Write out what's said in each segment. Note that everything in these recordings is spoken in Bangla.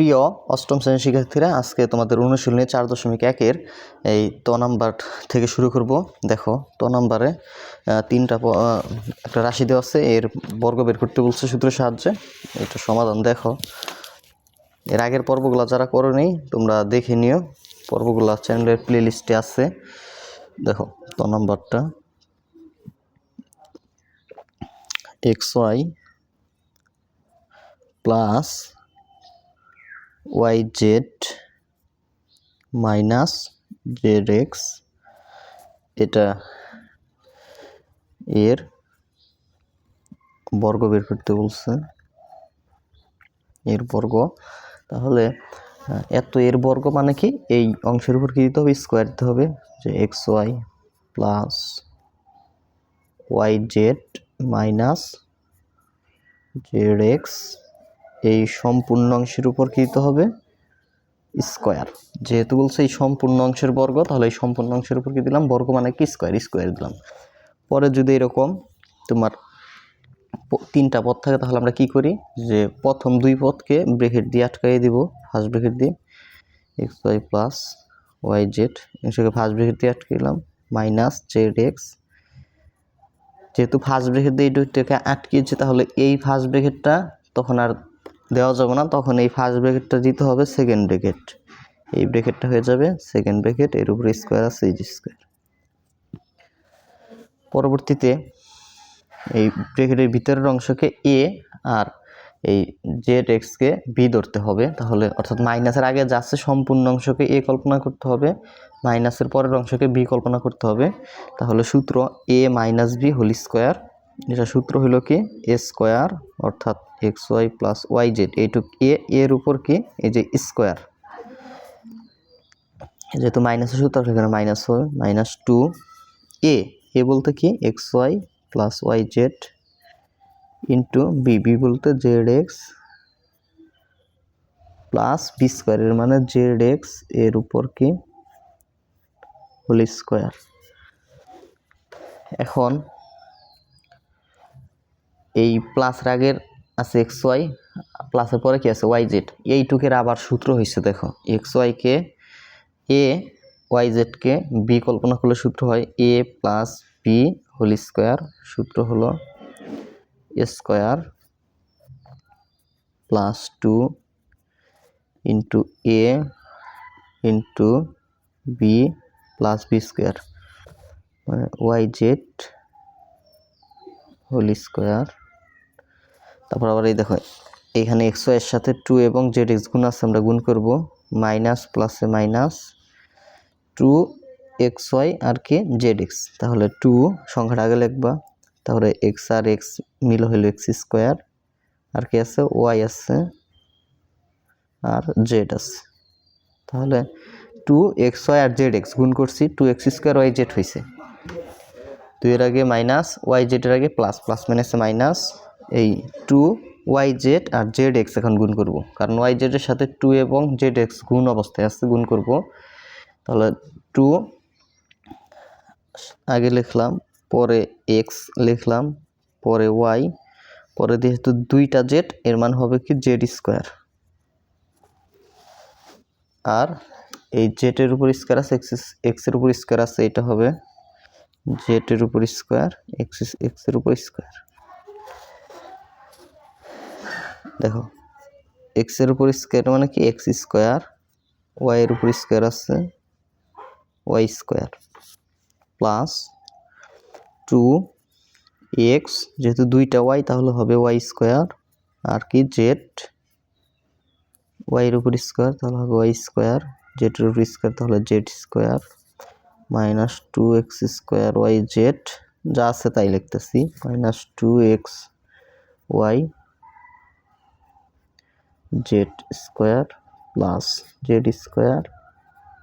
প্রিয় অষ্টম শ্রেণির শিক্ষার্থীরা, আজকে তোমাদের অনুশীলনী চার দশমিক একের এই ত নাম্বার থেকে শুরু করব। দেখো, ত নাম্বারে তিনটা একটা রাশি দেওয়া আছে। এর বর্গ বের করতে বলছে সূত্রের সাহায্যে। এটা সমাধান দেখো। এর আগের পর্বগুলো যারা করোনি তোমরা দেখে নিও। পর্বগুলো চ্যানেলের প্লে লিস্টে আছে। দেখো, ত নাম্বারটা। X y plus y z minus z x, এটা এর বর্গ বের করতে বলছে, এর বর্গ। তাহলে এত এর বর্গ মানে কি? এই অংশের উপর কি দিতে হবে? স্কোয়ার দিতে হবে, যে x y plus y z minus z x এই সম্পূর্ণ অংশের উপর কি দিতে হবে? স্কোয়ার। যেহেতু বলছে এই সম্পূর্ণ অংশের বর্গ, তাহলে এই সম্পূর্ণ অংশের উপর কি দিলাম? বর্গ মানে কি? স্কোয়ার। স্কোয়ার দিলাম। পরে যদি এরকম তোমার তিনটা পথ থাকে, তাহলে আমরা কি করি? যে প্রথম দুই পথকে ব্রেকেট দিয়ে আটকাই দিব ফার্স্ট ব্রেকেট দিয়ে। X y plus y z এসে ফার্স্ট ব্রেকেট দিয়ে আটকে দিলাম। মাইনাস জেড এক্স যেহেতু ফার্স্ট ব্রেকেট দিয়ে এই দুইটাকে আটকিয়েছে, তাহলে এই ফার্স্ট ব্রেকেটটা তখন আর দেওয়া যাবে না, তখন এই ফার্স্ট ব্রেকেটটা দিতে হবে সেকেন্ড ব্রেকেট এই ব্রেকেটটা হয়ে যাবে সেকেন্ড ব্রেকেট এর উপরে স্কোয়ার আছে, এই স্কোয়ার পরবর্তীতে এই ব্রেকেটের ভিতরের অংশকে এ আর এই জেড এক্সকে বি ধরতে হবে। তাহলে অর্থাৎ মাইনাসের আগে যাচ্ছে সম্পূর্ণ অংশকে এ কল্পনা করতে হবে, মাইনাসের পরের অংশকে বি কল্পনা করতে হবে। তাহলে সূত্র a minus b whole square এটা সূত্র হলো কি? এ স্কোয়ার অর্থাৎ x y plus y z এইটুক এ এর উপর কি? এই যে স্কোয়ার যেহেতু মাইনাসের সূত্র, সেখানে মাইনাস হবে মাইনাস টু এ এ বলতে কি? X y plus y z into b b বলতে জেড এক্স প্লাস বি স্কোয়ারের মানে জেড এক্সের উপর কি? হোল স্কোয়ার এখন এই প্লাস রাগের আছে এক্স ওয়াই প্লাসের পরে কি আছে ওয়াই জেড এইটুকের আবার সূত্র হয়েছে দেখো এক্স ওয়াইকে এ ওয়াই জেডকে বি কল্পনা করলে সূত্র হয় a plus b whole square সূত্র হলো square plus two into a into b plus b square মানে ওয়াই জেড হোল স্কোয়ার। তারপর আবার এই দেখো, এখানে এক্সের সাথে টু এবং জেড এক্স গুণ আছে, আমরা গুণ করব মাইনাস প্লাসে মাইনাস টু এক্স ওয়াই আর কি জেড এক্স তাহলে টু সংখ্যাটা আগে লিখবা। তাহলে এক্স আর এক্স মিল হইল এক্স স্কোয়ার, আর কি আছে ওয়াই আছে, আর জেড আছে। তাহলে টু এক্স ওয়াই আর জেড এক্স গুণ করছি two X square Y Z হয়েছে দুইয়ের আগে মাইনাস ওয়াই জেডের আগে প্লাস প্লাস মাইনাসে মাইনাস এই টু ওয়াই জেড আর জেড এক্স এখন গুণ করব। কারণ ওয়াই জেডের সাথে টু এবং জেড এক্স গুণ অবস্থায় আছে, গুণ করব। তাহলে টু আগে লিখলাম, পরে এক্স লিখলাম, পরে ওয়াই পরে যেহেতু দুইটা জেড এর মান হবে কি জেড স্কোয়ার আর এই জেটের উপর স্কোয়ার আছে এক্স এক্সের উপর স্কোয়ার আছে, এটা হবে জেটের উপর স্কোয়ার এক্স এক্সের উপর স্কোয়ার দেখো এক্সের উপর স্কোয়ার মানে কি? এক্স স্কোয়ার ওয়াই এর উপর স্কোয়ার আছে y square plus two x যেহেতু দুইটা ওয়াই তাহলে হবে ওয়াই স্কোয়ার আর কি? জেড ওয়াইয়ের উপর স্কোয়ার তাহলে হবে ওয়াই স্কোয়ার জেডের উপর স্কোয়ার তাহলে z square minus two x square y z, যা আছে তাই লিখতেছি, minus two x y z square plus z square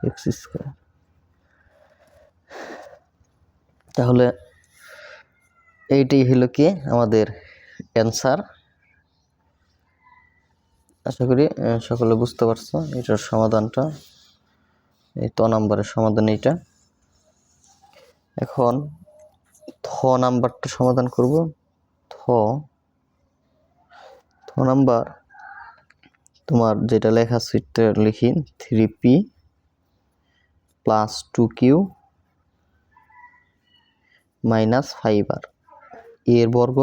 x square. তাহলে এইটাই হলো কি আমাদের অ্যান্সার। আশা করি সকলে বুঝতে পারছ এটার সমাধানটা, এই ত নাম্বারের সমাধান এইটা। এখন থ নাম্বারটা সমাধান করব। থ থ নাম্বার, তোমার যেটা লেখা সেটা লিখি three p plus two q minus five r. এর বর্গ।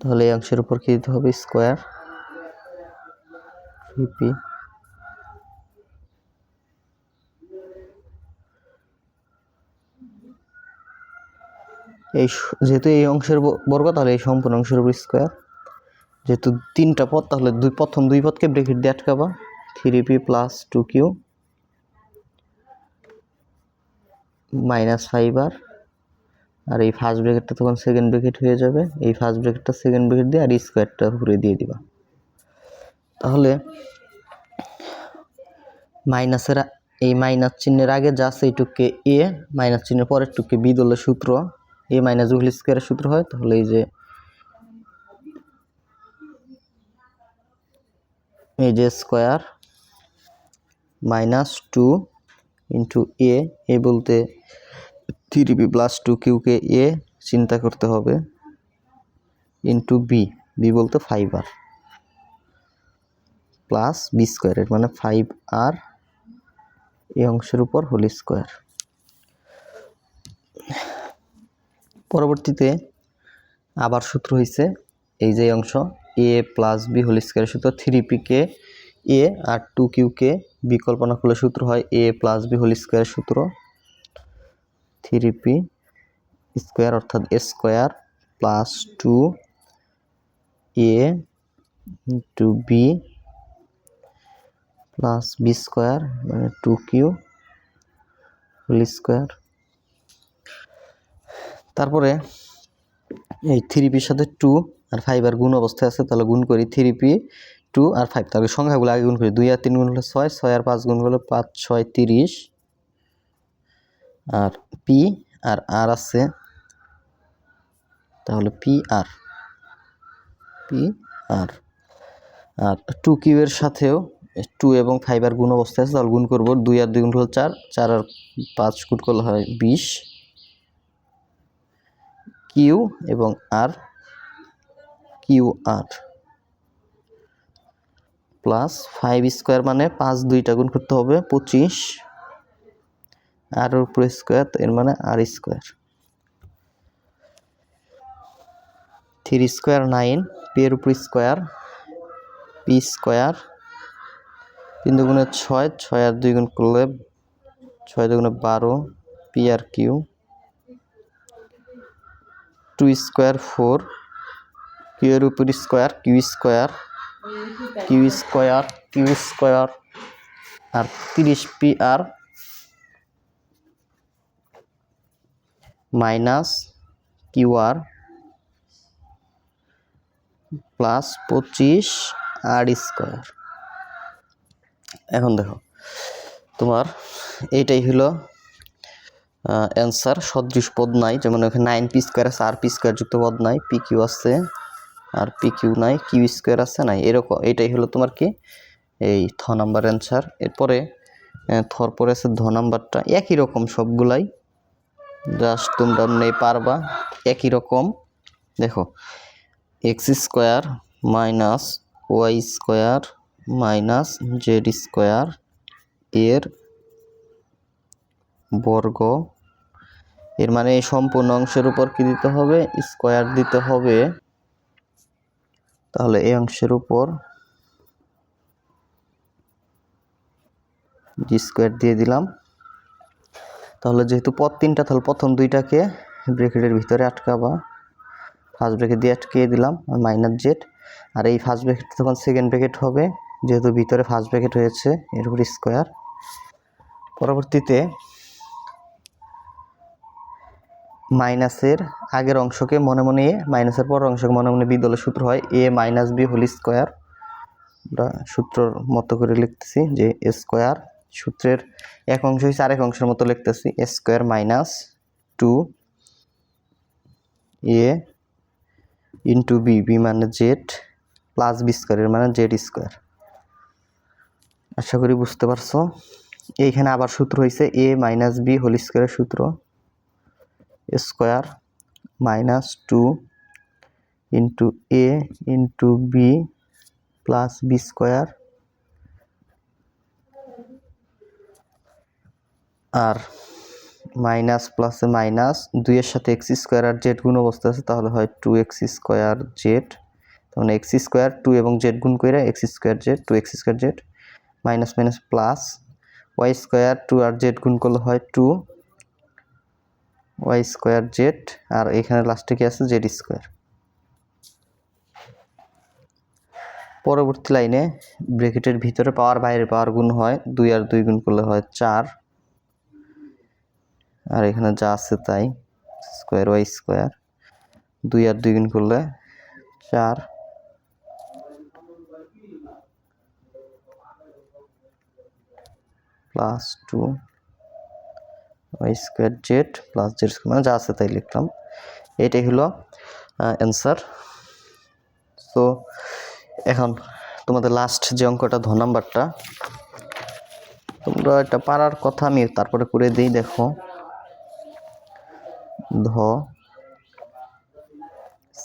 তাহলে এই অংশের উপর কি দিতে হবে? স্কোয়ার। Three p. এই যেহেতু এই অংশের বর্গ, তাহলে এই সম্পূর্ণ অংশের উপর স্কোয়ার যেহেতু তিনটা পদ, তাহলে দুই, প্রথম দুই পদকে ব্রেকেট দিয়ে আটকাবা। Three p plus two q minus five r r এই ফার্স্ট ব্রেকেটটা তখন সেকেন্ড ব্রেকেট হয়ে যাবে। এই ফার্স্ট ব্রেকেটটা সেকেন্ড ব্রেকেট দিয়ে আর স্কোয়ারটা উপরে দিয়ে দিবা। তাহলে মাইনাসের এই মাইনাস চিহ্নের আগে যা আছে এইটুককে এ মাইনাস চিহ্নের পরের টুককে বি দলের সূত্র। এ মাইনাস হোল স্কোয়ারের সূত্র হয়, তাহলে এই যে এই যে square minus two into a a বলতে থ্রি বি প্লাস টু কিউকে এ চিন্তা করতে হবে ইন্টু বি বি বলতে ফাইভ আর প্লাস বি স্কোয়ারের মানে ফাইভ আর এই অংশের উপর হোল স্কোয়ার। পরবর্তীতে আবার সূত্র হয়েছে এই যে অংশ a plus b whole square সূত্র থ্রি পি কে এ আর টু কিউ কে বিকল্পনা করলে সূত্র হয় a plus b whole square সূত্র থ্রি পি স্কোয়ার অর্থাৎ a square plus two a two b plus b square মানে টু কিউ হোল স্কোয়ার তারপরে এই থ্রি পির সাথে টু আর ফাইভ আর গুণ অবস্থায় আছে, তাহলে গুণ করি three p two r five তাহলে সংখ্যাগুলো আগে গুণ করি, দুই আর তিন গুণ হলে ছয় ছয় আর পাঁচ গুণ হলে পাঁচ, ছয়, তিরিশ। আর পি আর আর আছে, তাহলে p r p r r two কিউয়ের সাথেও টু এবং ফাইভ আর গুণ অবস্থায় আছে, তাহলে গুণ করব, দুই আর দুই গুণ হলো চার চার আর পাঁচ গুণ করলে হয় বিশ। কিউ এবং r q r. Plus five square মানে পাঁচ দুইটা গুণ করতে হবে, পঁচিশ। আর উপরে স্কোয়ার, এর মানে r square. Three square nine, p এর উপর স্কোয়ার, পি স্কোয়ার। তিন দুগুণে ছয় ছয় আর দুই গুণ করলে ছয় দুগুণে বারো, p r q. Two square four q এর উপর square q square q square q square r তিরিশ p r minus q r plus পঁচিশ আর স্কোয়ার এখন দেখো, তোমার এইটাই হলো অ্যান্সার সদৃশ পদ নাই, যেমন এখানে নাইন পি স্কোয়ার আছে আর পি স্কোয়ার যুক্ত পদ নাই পি কিউ আছে আর পি কিউ নাই কিউ স্কোয়ার আছে, নাই, এরকম, এটাই হলো তোমার কি? এই থ নাম্বার অ্যান্সার এরপরে থর পরে আছে ধ নাম্বারটা একই রকম সবগুলাই জাস্ট তোমরা নেই পারবা, একই রকম, দেখো x square minus y square minus z square এর বর্গ এর মানে এই সম্পূর্ণ অংশের উপর কি দিতে হবে? স্কোয়ার দিতে হবে। তাহলে এই অংশের উপর জি স্কোয়ার দিয়ে দিলাম। তাহলে যেহেতু পথ তিনটা, তাহলে প্রথম দুইটাকে ব্রেকেটের ভিতরে আটকাবা। ফার্স্ট ব্রেকেট দিয়ে আটকিয়ে দিলাম, আর মাইনাস জেড আর এই ফার্স্ট ব্রেকেট তখন সেকেন্ড ব্রেকেট হবে, যেহেতু ভিতরে ফার্স্ট ব্রেকেট হয়েছে, এর উপর স্কোয়ার। পরবর্তীতে মাইনাসের আগের অংশকে মনে মনে এ, মাইনাসের পর অংশকে মনে মনে বি দলের সূত্র হয় a minus b whole square. আমরা সূত্রর মতো করে লিখতেছি যে এ স্কোয়ার, সূত্রের এক অংশ হচ্ছে আরেক অংশের মতো লিখতেছি, a square minus two a into b b মানে জেড প্লাস বি স্কোয়ারের মানে জেড স্কোয়ার। আশা করি বুঝতে পারছ। এইখানে আবার সূত্র হয়েছে এ মাইনাস বি হোল স্কোয়ারের সূত্র। Square minus two into a into b plus b square. R minus প্লাসে মাইনাস দুইয়ের সাথে এক্স স্কোয়ার আর জেড গুণ অবস্থা আছে, তাহলে হয় টু এক্স স্কোয়ার জেড। তখন এক্স স্কোয়ার টু এবং জেড গুণ করে x square z, two x square z. Minus minus plus y square two আর জেড গুণ করলে হয় টু। ওয়াই স্কোয়ার জেড, আর এখানে লাস্টে কি আছে? Z square. পরবর্তী লাইনে ব্রেকেটের ভিতরে পাওয়ার বাইরে পাওয়ার গুণ হয়, দুই আর দুই গুণ করলে হয় চার। আর এখানে যা আছে তাই, স্কোয়ার, ওয়াই স্কোয়ার। দুই আর দুই গুণ করলে চার। Plus two square z plus z square মানে যা আছে তাই লিখলাম। এটাই হলো অ্যান্সার তো এখন তোমাদের লাস্ট যে অঙ্কটা, ধ নাম্বারটা, তোমরা এটা পারার কথা আমি তারপরে করে দিই, দেখো। ধ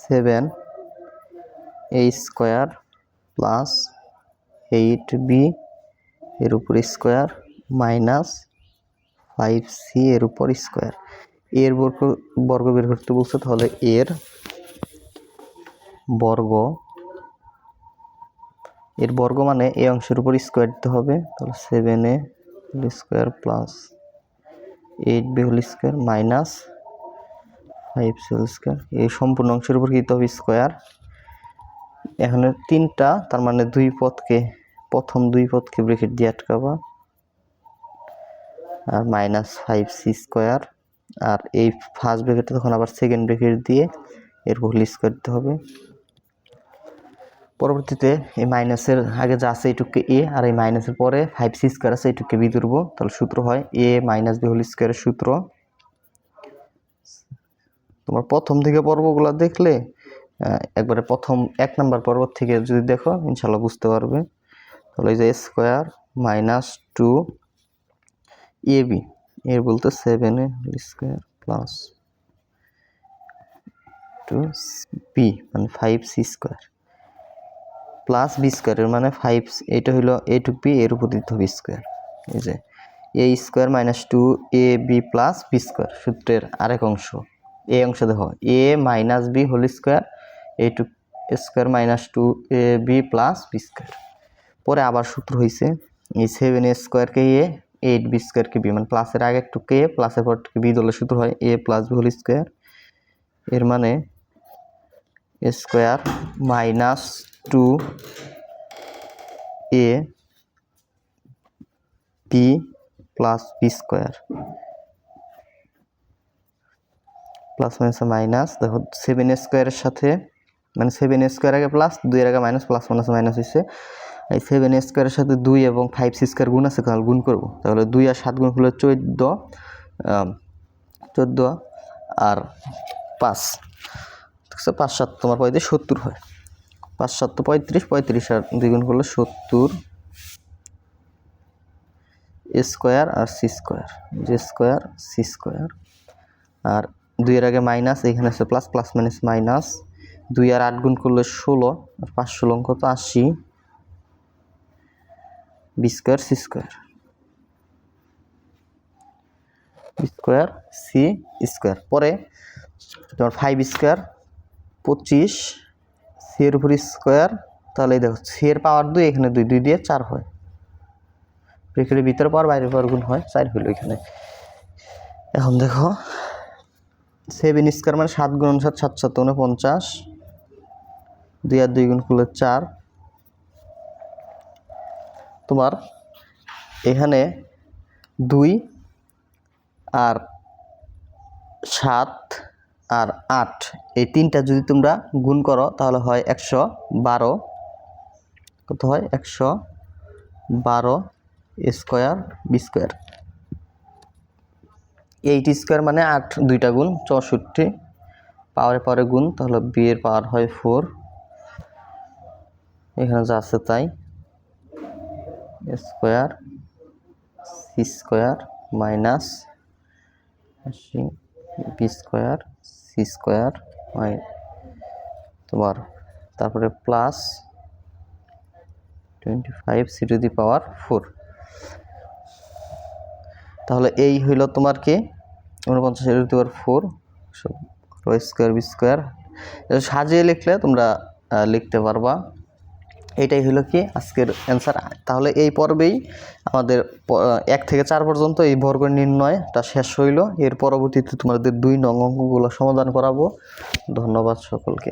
seven a square plus eight b এর উপর স্কোয়ার মাইনাস ফাইভ সি এর উপর স্কোয়ার। এর বর্গ বর্গ বের করতে বলছে, তাহলে এর বর্গ এর বর্গ মানে এই অংশের উপর স্কোয়ার দিতে হবে, তাহলে seven a square plus eight b whole square minus five c whole square এই সম্পূর্ণ অংশের উপর দিতে হবে? স্কোয়ার। এখানে তিনটা, তার মানে দুই পদকে, প্রথম দুই পদকে ব্রেকেট দিয়ে আটকাবা। আর মাইনাস ফাইভ সি স্কোয়ার আর এই ফার্স্ট ব্রেকেটে তখন আবার সেকেন্ড ব্রেকেট দিয়ে এর হোল স্কোয়ার দিতে হবে। পরবর্তীতে এই মাইনাসের আগে যা আছে এইটুকু এ আর এই মাইনাসের পরে ফাইভ সি স্কোয়ার আছে এইটুকু বি ধরবো। তাহলে সূত্র হয় এ মাইনাস বি হোল স্কোয়ারের সূত্র। তোমার প্রথম থেকে পর্বগুলো দেখলে একবারে প্রথম এক নাম্বার পর্ব থেকে যদি দেখো ইনশাল্লাহ বুঝতে পারবে। তাহলে এই যে square minus two a b এর বলতে seven a whole square plus two b মানে five c square plus b স্কোয়ারের মানে ফাইভ এটা হলো এ টু বি এর উপর দিতে হবে স্কোয়ার এই যে a square minus two a b plus b square সূত্রের আরেক অংশ এ অংশ দেখো a minus b whole square a two square minus two a b plus b square পরে আবার সূত্র হয়েছে এই সেভেন এ স্কোয়ারকে এ এইট বি স্কোয়ারকে বি মানে প্লাসের আগে একটু কে প্লাসের পর বি দলের সূত্র হয় a plus b whole square এর মানে square minus two a b plus b square plus minus minus দেখো সেভেন স্কোয়ারের সাথে মানে সেভেন স্কোয়ার আগে প্লাস দুই আগে মাইনাস প্লাস মাইনাস মাইনাস হচ্ছে এই সেভেন স্কোয়ারের সাথে দুই এবং ফাইভ সি স্কোয়ার গুণ আছে, তাহলে গুণ করব। তাহলে দুই আর সাত গুণ হলো চোদ্দ চোদ্দ আর পাঁচ। পাঁচ সাত তোমার পঁয়ত্রিশ, সত্তর হয়। পাঁচ সাত তো পঁয়ত্রিশ পঁয়ত্রিশ আর দুই গুণ করলে সত্তর। স্কোয়ার আর সি স্কোয়ার যে স্কোয়ার সি স্কোয়ার আর দুইয়ের আগে মাইনাস এখানে আছে প্লাস প্লাস মাইনাস মাইনাস দুই আর আট গুণ করলে ষোলো, আর পাঁচ ষোলো তো আশি। B square c square. Square c square. পরে তোমার ফাইভ স্কোয়ার পঁচিশ সি এর উপর স্কোয়ার তাহলে দেখো সি এর পাওয়ার দুই, এখানে দুই দুই দিয়ে চার হয়। ব্রেকেটের ভিতরে পাওয়ার বাইরে পাওয়ার গুণ হয়, চার হইল এখানে। এখন দেখো সেভেন স্কোয়ার মানে সাত গুণ সাত সাত সাত উনপঞ্চাশ দুই আর দুই গুণ করলে চার তোমার এখানে দুই আর সাত আর আট। এই তিনটা যদি তোমরা গুণ করো, তাহলে হয় একশো বারো। কত হয়? একশো বারো square b square. Eight square মানে আট, দুইটা গুণ, চৌষট্টি। পাওয়ারে পাওয়ারে গুণ, তাহলে বিয়ের পাওয়ার হয় ফোর। এখানে যা আছে তাই। স্কোয়ার, সি স্কোয়ার মাইনাস আশি b square, c c square তোমার তারপরে plus twenty five c to the power four. তাহলে এই হইল তোমার কি? উনপঞ্চাশ to the power four square b square. সাজিয়ে লিখলে তোমরা লিখতে পারবা। এটাই হলো কি আজকের অ্যান্সার তাহলে এই পর্বেই আমাদের এক থেকে চার পর্যন্ত এই বর্গ নির্ণয়টা শেষ হইল। এর পরবর্তীতে তোমাদের দুই নং অঙ্কগুলো সমাধান করাবো। ধন্যবাদ সকলকে।